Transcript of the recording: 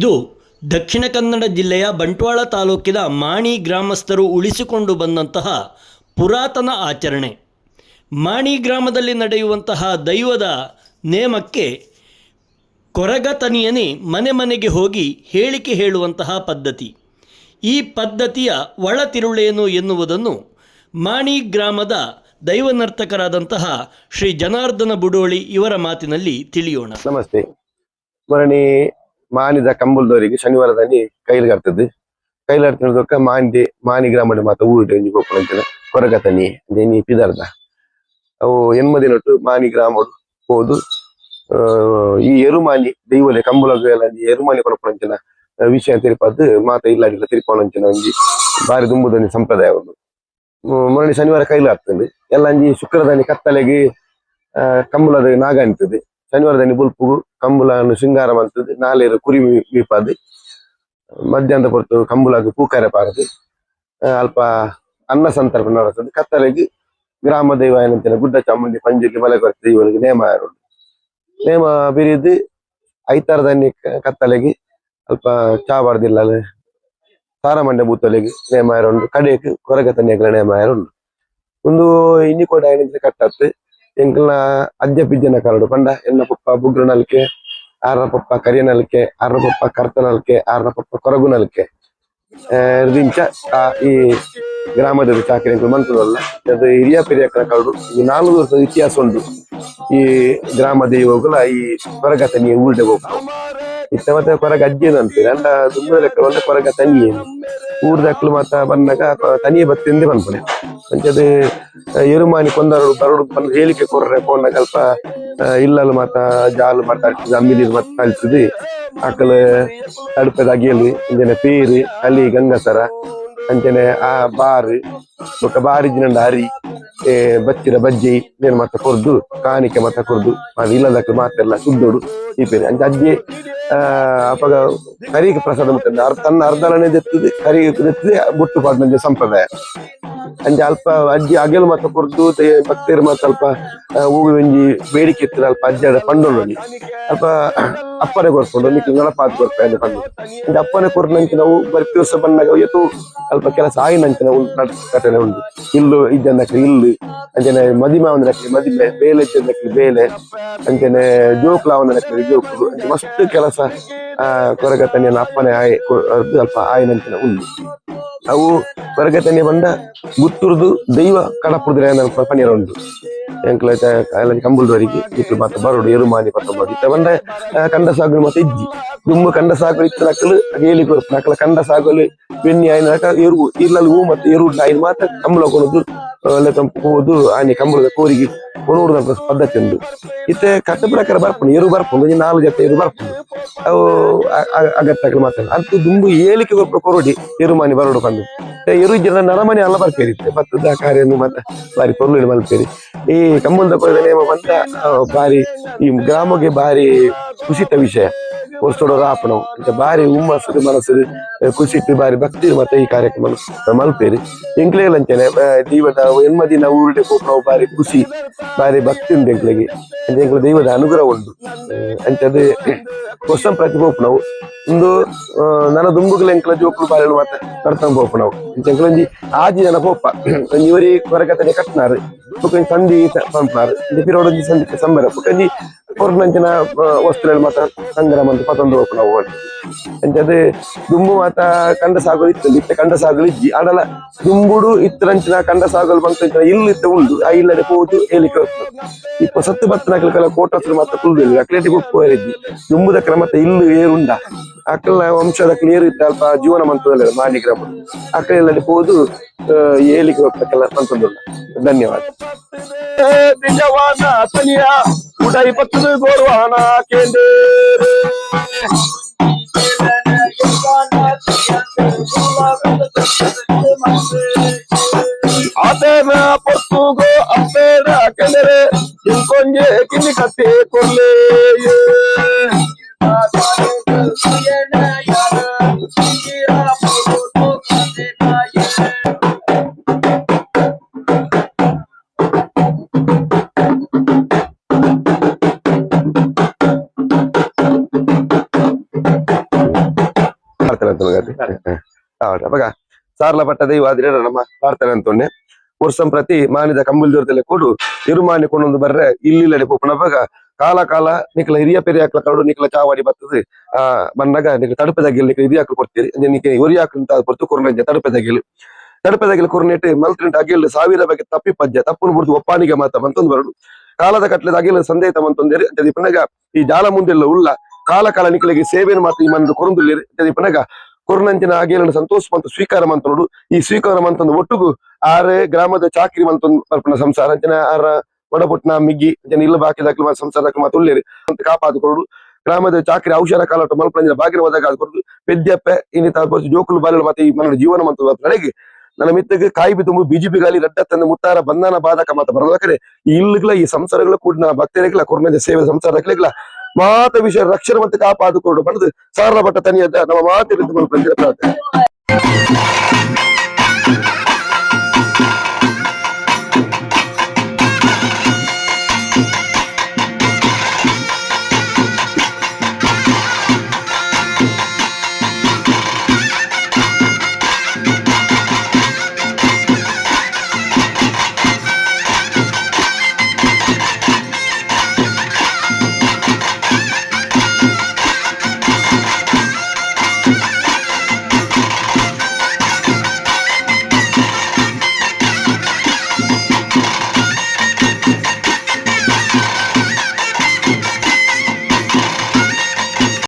ಇದು ದಕ್ಷಿಣ ಕನ್ನಡ ಜಿಲ್ಲೆಯ ಬಂಟ್ವಾಳ ತಾಲೂಕಿನ ಮಾಣಿ ಗ್ರಾಮಸ್ಥರು ಉಳಿಸಿಕೊಂಡು ಬಂದಂತಹ ಪುರಾತನ ಆಚರಣೆ. ಮಾಣಿ ಗ್ರಾಮದಲ್ಲಿ ನಡೆಯುವಂತಹ ದೈವದ ನೇಮಕ್ಕೆ ಕೊರಗತನಿಯನೇ ಮನೆ ಮನೆಗೆ ಹೋಗಿ ಹೇಳಿಕೆ ಹೇಳುವಂತಹ ಪದ್ಧತಿ. ಈ ಪದ್ಧತಿಯ ಒಳತಿರುಳೇನು ಎನ್ನುವುದನ್ನು ಮಾಣಿ ಗ್ರಾಮದ ದೈವ ನರ್ತಕರಾದಂತಹ ಶ್ರೀ ಜನಾರ್ದನ ಬುಡೋಳಿ ಇವರ ಮಾತಿನಲ್ಲಿ ತಿಳಿಯೋಣ. ನಮಸ್ತೆ. ಮರಣಿ ಮಾನಿದ ಕಂಬಲ್ದವರಿಗೆ ಶನಿವಾರದಲ್ಲಿ ಕೈಲಾಡ್ತದೆ ಕೈಲಾಡ್ತಿರೋದಕ್ಕ ಮಾನಿದೆ, ಮಾನಿ ಗ್ರಾಮದ ಮಾತ ಊರಿದೆ ಎಂಜಿ ಗೋಪುರ ಕೊರಗ ಕೊರಗತನಿ ದೇನಿ ಪಿದಾರ್ದ. ಅವು ಎನ್ಮದಿನೊಟ್ಟು ಮಾನಿ ಗ್ರಾಮಡು ಹೋದು ಈ ಎರುಮಾನಿ ದೈವಲೆ ಕಂಬಲ ಎರುಮಾನಿ ಕೊರಪುರಂಚಿನ ವಿಷಯ ತಿರುಪದ್ದು ಮಾತ ಇಲ್ಲಾಡಿಲ್ಲ ತಿರುಪವನಂಚಿನ ಒಂಜಿ ಬಾರಿ ದುಂಬುದನಿ ಸಂಪ್ರದಾಯ ಒಂದು ಮರಣಿ ಶನಿವಾರ ಕೈಲಾಡ್ತದೆ ಎಲ್ಲ ಅಂಜಿ ಶುಕ್ರದಾನಿ ಕತ್ತಲೆಗೆ ಕಂಬುಲದ ನಾಗ ಅನಿತದೆ ಶನಿವಾರದಲ್ಲಿ ಬುಲ್ಪುಗು ಕಂಬುಲನ್ನು ಶೃಂಗಾರ ಮಂತದ್ದು ನಾಲೇರು ಕುರಿ ಮೀಪಾದು ಮಧ್ಯಾಹ್ನದ ಹೊರತು ಕಂಬುಲಾಗ ಪೂಕಾರೆ ಪಾರದು ಅಲ್ಪ ಅನ್ನ ಸಂತರ್ಪಣೆ ನಡೆಸದು ಕತ್ತಲೆಗೆ ಗ್ರಾಮ ದೈವ ಏನಂತೇಳಿ ಗುಡ್ಡ ಚಾಮುಂಡಿ ಪಂಜಿಗೆ ಮಲೆ ಕೊರತೆ ಇವರಿಗೆ ನೇಮ ಇರೋದು ನೇಮ ಬಿರಿದು ಐತಾರದನ್ನಿ ಕತ್ತಲೆಗೆ ಅಲ್ಪ ಚಾ ಬಾರ್ದಿಲ್ಲ ತಾರಮಂಡ ಬೂತಲೆಗೆ ನೇಮ ಇರೋದು ಕಡೆಗೆ ಕೊರಗ ತನ್ನಿಗಳ ನೇಮ ಇರೋದು ಒಂದು ಇನ್ನಿ ಕೂಡ ಏನಂದ್ರೆ ಕಟ್ಟತ್ತೆ ಎಂಕಲ್ನ ಅಜ್ಜ ಪಿಜ್ಜನ ಕರಡು ಪಂಡ, ಎನ್ನ ಪಪ್ಪ ಬುಗ್ರ ನಲ್ಕೆ, ಆರ್ನ ಪಪ್ಪ ಕರಿಯ ನಲ್ಕೆ ಪಪ್ಪ ಕರ್ತ ನಲ್ಕೆ, ಆರ್ನ ಪಪ್ಪ ಕೊರಗು ನಲ್ಕೆ. ದಿಂಚ ಈ ಗ್ರಾಮದ ಚಾಕರಿ ಮಂತ್ರದಲ್ಲ ಅದು ಹಿರಿಯ ಪಿರಿಯ ಕರಡು. ಈ ನಾಲ್ಕು ವರ್ಷದ ಇತಿಹಾಸ ಉಂಟು. ಈ ಗ್ರಾಮದ ದೈವಗಳ ಈ ನೀವು ಊರ್ಡೆ ಹೋಗ್ತಾರೆ ಇತ್ತ ಮತ್ತೆ ಕೊರಗ ಅಜ್ಜೇನು ಅಂತೀರಿ. ಅಂಡ ದುಮ್ಮದ ಲೆಕ್ಕ ಬಂದ ಕೊರಗ ತನಿ ಏನು ಊರ್ದಕ್ಲು ಮಾತ ಬಂದಾಗ ತನಿಯೇ ಬತ್ತಿಂದೆ ಬಂದ್ಪನೆ ಅಂಚದು ಎರುಮಾನಿ ಕೊಂದರು ಬರಡು ಬಂದು ಹೇಳಿಕೆ ಕೊರ್ರೆ ಕಲ್ಪ ಆ, ಇಲ್ಲಲು ಮಾತ ಜಾಲು ಮಾತಾಡ್ತದೆ ಅಮ್ಮಿಲಿ ಮತ್ತೆ ಕಲ್ತದೆ ಆಕಲು ತಡುಪದ ಅಲ್ಲಿ ಇಂದಿನ ಪೀರಿ ಅಲ್ಲಿ ಗಂಗಸರ ಅಂಚನೆ ಆ ಬಾರ್ ಬೊಕ ಬಾರಿಜಿನಂಡ ಹರಿ ಬಚ್ಚಿರ ಬಜ್ಜಿ, ಏನು ಮಾತ ಕೊರ್ದು, ಕಾಣಿಕೆ ಮಾತ ಕೊರ್ದು, ಅದು ಇಲ್ಲದಕ್ಕೆ ಮಾತೆಲ್ಲ ಸುದ್ದೋಡು ಈ ಪೇರು. ಅಂಚ ಅಜ್ಜಿ ಅಪಗ ಕರಿಗೆ ಪ್ರಸಾದ ಮುಟ್ಟಂದೆ ತನ್ನ ಅರ್ಧಲನೆ ದೆತ್ತದೆ, ಕರಿಗೆ ದೆತ್ತದೆ, ಬುಟ್ಟು ಪಾಡ್ನಂಜ ಸಂಪ್ರದಾಯ. ಅಂಚ ಅಲ್ಪ ಅಜ್ಜಿ ಅಗಲು ಮಾತ್ರ ಕೊರ್ದು ಭಕ್ತರು ಮಾತ ಅಲ್ಪ ಹೂವು ಬೇಡಿಕೆ ಇತ್ತು ಅಲ್ಪ ಅಜ್ಜಡ ಪಂಡೋಲಿ ಅಲ್ಪ ಅಪ್ಪನೆ ಕೊರ್ಕೊಂಡು ಮಿಕ್ಕಿ ಕೊರ್ಪೆ ಅಂತ ಪಂಡು. ಅಂಚ ಅಪ್ಪನೆ ನಂಚಿ ನಾವು ಬರ್ತಿ ವರ್ಷ ಬಂದಾಗ ಎತ್ತು ಅಲ್ಪ ಕೆಲಸ ಆಯಿನಂಚ ನಾವು ಕಟ್ಟನೆ ಉಂಟು. ಇಲ್ಲು ಇದ್ದಕ್ಕೆ ಇಲ್ಲು ಅಂಚನೆ ಮದಿಮ ಒಂದಕ್ಕೆ ಮದಿಮೆ ಬೇಲೆ ಇದ್ದಕ್ಕೆ ಬೇಲೆ, ಅಂಜನೆ ಜೋಕ್ಲ ಒಂದಕ್ಕೆ ಜೋಕ್ಲು ಮಸ್ತ್ ಕೆಲಸ, ಆ ಕೊರಗತನಿಯನ್ನ ಅಪ್ಪನೆ ಆಯ್ ಅಲ್ಪ ಆಯ್ ಆಯಿನಂಚಿನ ಉಂಟು. ಅವು ಕೊರಗತನಿ ಬಂದ ಗುತ್ತುರ್ದು ದೈವ ಕಡಪುರದ ಪನಿರ ಉಂಟು ಎಂಕ್ಲ ಕಂಬುಲ್ದವರಿಗೆ ಇತ್ತು ಮತ್ತೆ ಬರೋಡು, ಎರುಮಾನಿ ಪತ್ತೊಂಬತ್ತು ಇತ್ತ ಬಂದ ಕಂಡ ಸಾಗು ಮತ್ತೆ ಇಜ್ಜಿ. ತುಂಬ ಕಂಡ ಸಾಗು ಇತ್ತು ನಕಲು ಹೇಳಿ ಕೊರ್ಪು ನಕಲ ಕಂಡ ಸಾಗಲು ಬೆನ್ನಿ ಆಯ್ನ ಎರು ಇರ್ಲಲ್ಲಿ ಹೂ ಮತ್ತೆ ಎರು ಆಯ್ನ ಮಾತ್ರ ಕಂಬಳ ಕೊಡೋದು ಹೋದು ಆನೆ ಕಂಬಳದ ಕೋರಿಗೆ ಕೊನೂರು ಪದ್ಧತಿ ಉಂಟು. ಇತ್ತೆ ಕಟ್ಟ ಪ್ರಕಾರ ಬರ್ಪುಂಡು ಎರು ಬರ್ಪುಂಡು ಒಂಜಿ ನಾಲ್ಕು ಜೊತೆ ಎರು ಬರ್ಪುಂಡು ಅವು ಅಗತ್ಯ ಮಾತಾಡ ಅಂತೂ ದುಂಬು ಏಳಿಕೆ ಕೊರಡಿ ಎರುಮಾನಿ ಬರೋಡು ಬಂದು. ಎರು ಜನ ನರಮನೆ ಅಲ್ಲ ಬರ್ಪೇರಿತ್ತೆ ಭತ್ತದ ಕಾರ್ಯನು ಮತ್ತೆ ಬಾರಿ ಪೊರ್ಲು ಮಲ್ಪೇರಿ ಈ ಕಂಬಳದ ನೇಮ ಆ, ಬಾರಿ ಈ ಗ್ರಾಮಕ್ಕೆ ಬಾರಿ ಖುಷಿತ ವಿಷಯ. ವರ್ಷೋಡೋರು ಆಪಣವು ಅಂತ ಬಾರಿ ಹುಮ್ಮಸ್ಸು ಮನಸ್ಸು ಖುಷಿಟ್ಟು ಬಾರಿ ಭಕ್ತಿ ಮತ್ತೆ ಈ ಕಾರ್ಯಕ್ರಮ ಮಲ್ಪೇರಿ. ಎಂಕ್ಲೆಗಳು ಅಂಚನೆ ದೈವದ ಎನ್ಮದಿನ ಊರಿಗೆ ನಾವು ಬಾರಿ ಖುಷಿ ಬಾರಿ ಭಕ್ತಿ ಉಂಟು ಎಂಕ್ಲೆಗೆ. ಎಂಕ್ಲ ದೈವದ ಅನುಗ್ರಹ ಉಂಟು. ಅಂಚದು ವರ್ಷ ಪ್ರತಿ ಪೋಪು ನಾವು. ಒಂದು ನನ ನನ್ನ ದುಂಬುಗಳ ಎಂಕ್ಲ ಜೋಕುಲು ಬಾಲೆಲು ಮಾತ ನಡ್ತಾನೆ ಪೋಪು ನಾವು. ಎಂಕ್ಲೊಂಜಿ ಆಜಿ ಜನ ಪೋಪ ಒಂಜಿ ಇವರಿ ಕೊರಗತನೆ ಕಟ್ನಾರು ಬುಕ್ಕಂಜಿ ಸಂಧಿ ಇಂಚ ಪಿರೋಡೊಂಜಿ ಸಂಧಿ ಸಂಬರ. ಬುಕ್ಕಂಜಿ ಕೊರ್ನಂಚಿನ ವಸ್ತುಗಳು ಮಾತ್ರ ಸಂಗ್ರಹ ಅಂತ ಪತೊಂದು ನಾವು ಅಂಚದು ದುಂಬು ಮಾತ ಕಂಡ ಸಾಗಲು ಇತ್ತು ಇತ್ತೆ ಕಂಡ ಸಾಗಲು ಇಜ್ಜಿ ಆಡಲ ದುಂಬುಡು ಇತ್ತರಂಚಿನ ಕಂಡ ಸಾಗಲು ಬಂತ ಇಲ್ಲು ಉಂಡು. ಆ, ಇಲ್ಲದೆ ಹೋದು ಏಲಿಕೆ ಇಪ್ಪ ಸತ್ತು ಬತ್ತನಾಕಲ ಕೋಟ ಹತ್ರ ಮಾತ್ರ ಕುಲ್ದು ಅಕ್ಲೇಟಿ ಉಪ್ಪು ಇಜ್ಜಿ ದುಂಬುದ ಕ್ರಮ ಇಲ್ಲು ಏರುಂಡ. ಅಕ್ಕಲ ವಂಶದ ಕ್ಲಿಯರ್ ಇತ್ತ ಅಲ್ಪ ಜೀವನ ಮಂತ್ರದಲ್ಲಿ ಮಾಡಿ ಕ್ರಮ ಅಕ್ಕಲೆಲ್ಲದೆ ಹೋದು ಏಲಿಕೆ ಹೋಗ್ತಕ್ಕಲ್ಲ ಧನ್ಯವಾದ. ನಿಜವಾದ ತನಿಯ ಉಡೈ ಪತ್ತದು ಗೋರ್ವಾನ ಕೇಂದ್ರ ಆತೇನ ಪ್ರಾರ್ಥನೆ ಅವಾಗ ಸಾರ್ಲ ಪಟ್ಟ ದೈವ ಆದ್ರೆ ನಮ್ಮ ಪ್ರಾರ್ಥನೆ ಅಂತೊಂಡೆ ವರ್ಷಂ ಪ್ರತಿ ಮಾನಿದ ಕಂಬಲ್ ದೂರದಲ್ಲಿ ಕೂಡು ಇರುಮಾನಿ ಕೊಂಡೊಂದು ಬರ್ರೆ ಇಲ್ಲಿಲ್ಲಡೆ ಪೋಪುನವಾಗ ಕಾಲ ಕಾಲ ನಿಕ್ಲ ಹಿರಿಯ ಪೆರಿಯ ಹಾಕ್ಲ ಕರಡು ನಿಕ್ಲ ಚಾವಾಡಿ ಬರ್ತದೆ ಆ ಬಂದಾಗ ನಿಕ್ಲ ತಡುಪದಾಗಿಲ್ ನಿಕ್ಲ ಹಿರಿಯ ಹಾಕ್ಲು ಕೊಡ್ತೀರಿ. ನಿಕ್ಕೆ ಒರಿ ಹಾಕ್ಲಂತ ಹೊರತು ಕೊರ್ನಂಜ ತಡುಪದಾಗಿಲ್ ತಡುಪದಾಗಿಲ್ ಕೊರ್ನೆಟ್ಟು ಮಲ್ತ್ರಿಂಟ್ ಅಗಿಲ್ ಸಾವಿರ ಬಗ್ಗೆ ತಪ್ಪಿ ಪಜ್ಜ ತಪ್ಪನ್ನು ಬಿಡ್ತು ಒಪ್ಪಾನಿಗೆ ಮಾತ ಮಂತೊಂದು ಬರಡು. ಕಾಲದ ಕಟ್ಲದ ಅಗಿಲ್ ಸಂದೇಹ ಮಂತೊಂದೇರಿ. ಅಂತ ಪುನಗ ಈ ಜಾಲ ಮುಂದೆಲ್ಲ ಉಳ್ಳ ಕಾಲ ಕಾಲ ನಿಕ್ಲಿಗೆ ಸೇವೆಯನ್ನು ಮಾತು ಈ ಮಂದು ಕೊರಂದುಲ್ಲೇರಿ ಕೊರ್ನಂಚಿನ ಅಗಿಲನ್ನು ಸಂತೋಷ ಮಂತು ಸ್ವೀಕಾರ ಮಂತೋಡು ಈ ಸ್ವೀಕಾರ ಮಂತೊಂದು ಒಟ್ಟುಗು ಆರೆ ಗ್ರಾಮದ ಚಾಕ್ರಿ ಮಂತೊಂದು ಬರ್ಪನ ಸಂಸಾರ. ಅಂಚನ ಆರ ಒಡಪುಟ್ನ ಮಿಗ್ಗಿ ಜನ ಇಲ್ಲ ಬಾಕಿ ದಾಖಲೆ ಸಂಸಾರ ದಾಖಲೆ ಮಾತು ಉಳ್ಳೇರಿ ಅಂತ ಕಾಪಾದುಕೊಡು ಗ್ರಾಮದ ಚಾಕ್ರಿ ಔಷಧ ಕಾಲ ಮಲ್ಪಂಜಿನ ಬಾಗಿನ ಹೋದಾಗ ಅದು ಪೆದ್ಯಪ್ಪೆ, ಇನ್ನಿತ ಜೋಕುಲು ಬಾಲಿಗಳು ಮತ್ತೆ ಈ ಮನ ಜೀವನ ಮಂತ ನಡೆಗೆ. ನನ್ನ ಮಿತ್ತಗೆ ಕಾಯಿ ಬಿದ್ದು ಬಿಜೆಪಿ ಗಾಲಿ ರಡ್ಡ ತಂದು ಮುತ್ತಾರ ಬಂಧನ ಬಾಧಕ ಮಾತ ಬರದ ಕಡೆ ಈ ಇಲ್ಲುಗಳ ಈ ಸಂಸಾರಗಳ ಕೂಡಿನ ಭಕ್ತರಿಗಳ ಕೊರ್ಮೆದ ಸೇವೆ ಸಂಸಾರಗಳ ಮಾತ ವಿಷಯ ರಕ್ಷಣೆ ಮತ್ತೆ ಕಾಪಾಡಿಕೊಂಡು ಬಂದು ಸಾರಪಟ್ಟ ತನಿಯ ನಮ್ಮ ಮಾತಿನಿಂದ ಪ್ರಾರ್ಥನೆ